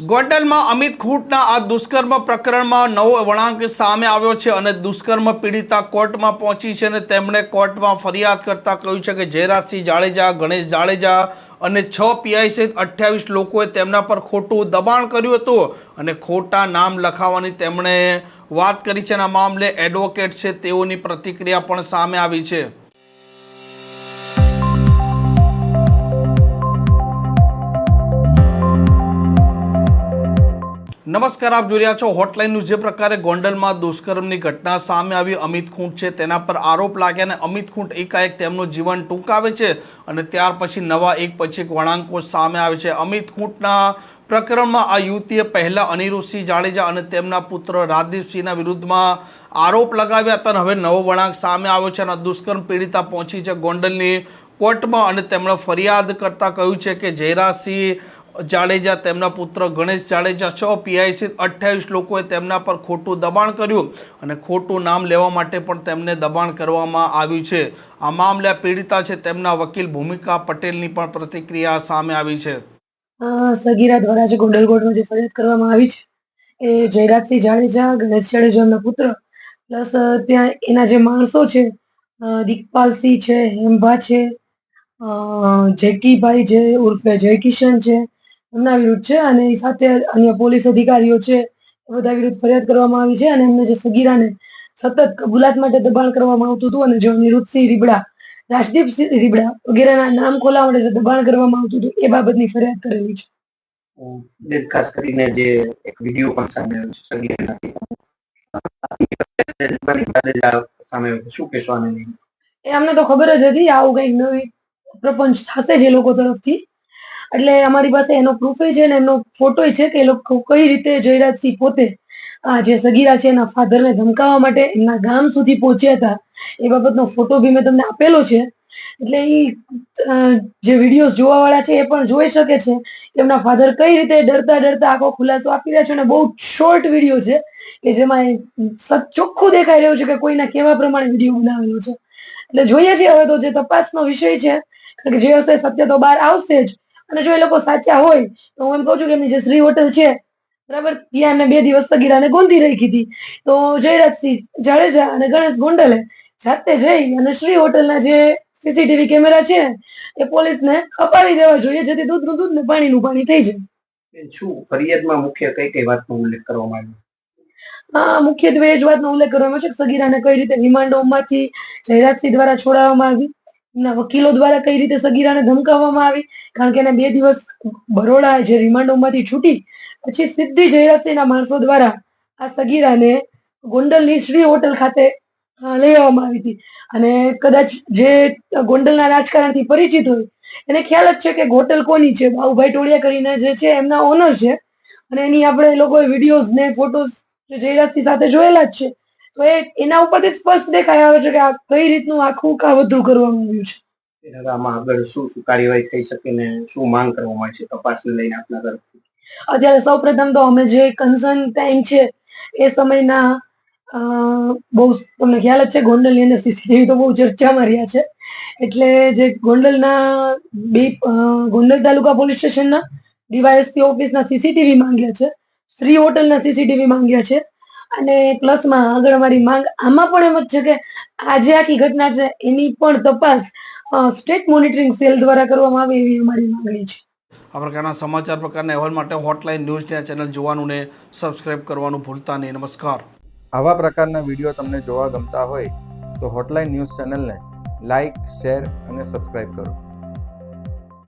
ગોંડલમાં અમિત ખૂંટના આ દુષ્કર્મ પ્રકરણમાં નવો વળાંક સામે આવ્યો છે અને દુષ્કર્મ પીડિતા કોર્ટમાં પહોંચી છે અને તેમણે કોર્ટમાં ફરિયાદ કરતા કહ્યું છે કે જયરાજસિંહ જાડેજા, ગણેશ જાડેજા અને છ પીઆઈ સહિત અઠ્યાવીસ લોકોએ તેમના પર ખોટું દબાણ કર્યું હતું અને ખોટા નામ લખાવવાની તેમણે વાત કરી છે અને આ મામલે એડવોકેટ છે તેઓની પ્રતિક્રિયા પણ સામે આવી છે. નમસ્કાર, આપ જોઈ રહ્યા છો હોટલાઇન જે પ્રકારે ગોંડલમાં દુષ્કર્મની ઘટના સામે આવી અમિત ખૂંટ છે, તેના પર આરોપ લાગ્યા અને અમિત ખૂંટ એકાએક તેમનું જીવન ટૂંકાવે છે અને ત્યાર પછી નવા એક પછી એક વળાંકો સામે આવે છે. અમિત ખૂંટના પ્રકરણમાં આ યુવતીએ પહેલાં અનિરુદ્ધસિંહ જાડેજા અને તેમના પુત્ર રાજદીપસિંહના વિરુદ્ધમાં આરોપ લગાવ્યા હતા અને હવે નવો વળાંક સામે આવ્યો છે અને દુષ્કર્મ પીડિતા પહોંચી છે ગોંડલની કોર્ટમાં અને તેમણે ફરિયાદ કરતા કહ્યું છે કે જયરાજસિંહ જાડેજા તેમના પુત્ર ગણેશ જાડેજા છ પીઆઈ સહિત અઠ્યાવીસ લોકોએ તેમના પર ખોટું દબાણ કર્યું અને ખોટું નામ લેવા માટે પણ તેમને દબાણ કરવામાં આવ્યું છે. આ મામલે પીડિતા છે તેમના વકીલ ભૂમિકા પટેલની પણ પ્રતિક્રિયા સામે આવી છે. સગીરા દ્વારા જે ગોંડલ જે ફરિયાદ કરવામાં આવી છે, એ જયરાજસિંહ જાડેજા, ગણેશ જાડેજાના પુત્ર, પ્લસ ત્યાં એના જે માણસો છે દિગપાલસિંહ છે, હેમભા છે જેકીભાઈ જે ઉર્ફે જયકિશન છે એમના વિરુદ્ધ છે અને એ સાથે અન્ય પોલીસ અધિકારીઓ છે એ બધા વિરુદ્ધ ફરિયાદ કરવામાં આવી છે અને એમને જે સગીરાને સતત કબૂલાત માટે દબાણ કરવામાં આવતું હતું અને જો નિરુદ્ધસિંહ રીબડા રાજદીપસિંહ રીબડા વગેરેના નામ ખોલાવવા માટે જે દબાણ કરવામાં આવતું હતું એ બાબતની ફરિયાદ કરેલી છે. ખાસ કરીને જે એક વીડિયો પણ સામે આવ્યો છે સગીરાના સામે શું કહેશો આને? એ અમને તો ખબર જ હતી આવું કંઈક નવી પ્રપંચ થશે જે લોકો તરફથી. એટલે અમારી પાસે એનો પ્રૂફ છે ને, એનો ફોટો છે કે એ લોકો કઈ રીતે જયરાજસિંહ પોતે આ જે સગીરા છે એના ફાધરને ધમકાવવા માટે એમના ગામ સુધી પહોંચ્યા હતા. એ બાબતનો ફોટો બી મેં તમને આપેલો છે. એટલે એ જે વિડીયોઝ જોવા વાળા છે એ પણ જોઈ શકે છે કે એમના ફાધર કઈ રીતે ડરતા ડરતા આખો ખુલાસો આપી રહ્યા છે અને બહુ શોર્ટ વીડિયો છે કે જેમાં સચ ચોખ્ખું દેખાઈ રહ્યું છે કે કોઈના કેવા પ્રમાણે વીડિયો બનાવેલો છે. એટલે જોઈએ છીએ હવે તો જે તપાસનો વિષય છે, કારણ કે જે હશે સત્ય તો બહાર આવશે જ. અને જો એ લોકો સાચા હોય તો હું એમ કહું છું કે એમની જે શ્રી હોટલ છે બરાબર ત્યાં એમને બે દિવસ તગીરાને ગોંધી રાખી હતી. તો જયરાજસિંહ જાડેજા અને ગણેશ ગોંડલે જાતે જઈ અને શ્રી હોટલના જે સીસીટીવી કેમેરા છે એ પોલીસને અપાવી દેવા જોઈએ જેથી દૂધનું દૂધ ને પાણીનું પાણી થઈ જાય. શું ફરિયાદમાં મુખ્ય કઈ કઈ વાતનો ઉલ્લેખ કરવામાં આવ્યો? હા મુખ્યત્વે એ જ વાતનો ઉલ્લેખ કરવામાં છે કે સગીરાને કઈ રીતે રિમાન્ડ હોમમાંથી જયરાજસિંહ દ્વારા છોડાવવામાં આવી. એમના વકીલો દ્વારા કઈ રીતે સગીરાને ધમકાવવામાં આવી? કારણ કે એને બે દિવસ બરોડા જે રિમાન્ડ હોમમાંથી છૂટી, પછી સીધી જયરાજસિંહના માણસો દ્વારા આ સગીરાને ગોંડલની શ્રી હોટલ ખાતે લઈ આવવામાં આવી હતી. અને કદાચ જે ગોંડલના રાજકારણથી પરિચિત હોય, એને ખ્યાલ જ છે કે હોટલ કોની છે? બાઉભાઈ ટોળિયા કરીને જે છે, એમના ઓનર છે. અને એની આપણે લોકોએ વિડીયોઝ ને ફોટોઝ જયરાજસિંહ સાથે જોયેલા જ છે. તો એ એના ઉપરથી સ્પષ્ટ દેખાઈ આવે છે કે આ કઈ રીતનું આખું કાવતરું કરવામાં આવ્યું છે. આમાં આગળ શું શું કાર્યવાહી થઈ શકે ને શું માંગ કરવામાં આવી છે તપાસને લઈને આપના તરફથી? અત્યારે સૌપ્રથમ તો અમે જે કન્સર્ન ટાઈમ છે એ સમયના બહુ તમને ખ્યાલ જ છે ગોંડલની અંદર સીસીટીવી તો બહુ ચર્ચામાં રહ્યા છે. એટલે જે ગોંડલના બે ગોંડલ તાલુકા પોલીસ સ્ટેશનના ડીવાયએસપી ઓફિસના સીસીટીવી માંગ્યા છે. શ્રી હોટલના સીસીટીવી માંગ્યા છે. અને પ્લસમાં આગળ અમારી માંગ આમાં પણ એમ જ છે કે આ જે આખી ઘટના છે એની પણ તપાસ સ્ટેટ મોનિટરિંગ સેલ દ્વારા કરવામાં આવે એવી અમારી માંગણી છે. આ પ્રકારના સમાચાર પ્રકારના અહેવાલ માટે હોટલાઇન ન્યૂઝની ચેનલ જોવાનું ને સબસ્ક્રાઇબ કરવાનું ભૂલતા નહીં. નમસ્કાર. આવા પ્રકારના વીડિયો તમને જોવા ગમતા હોય તો હોટલાઇન ન્યૂઝ ચેનલને લાઇક શેર અને સબસ્ક્રાઇબ કરો.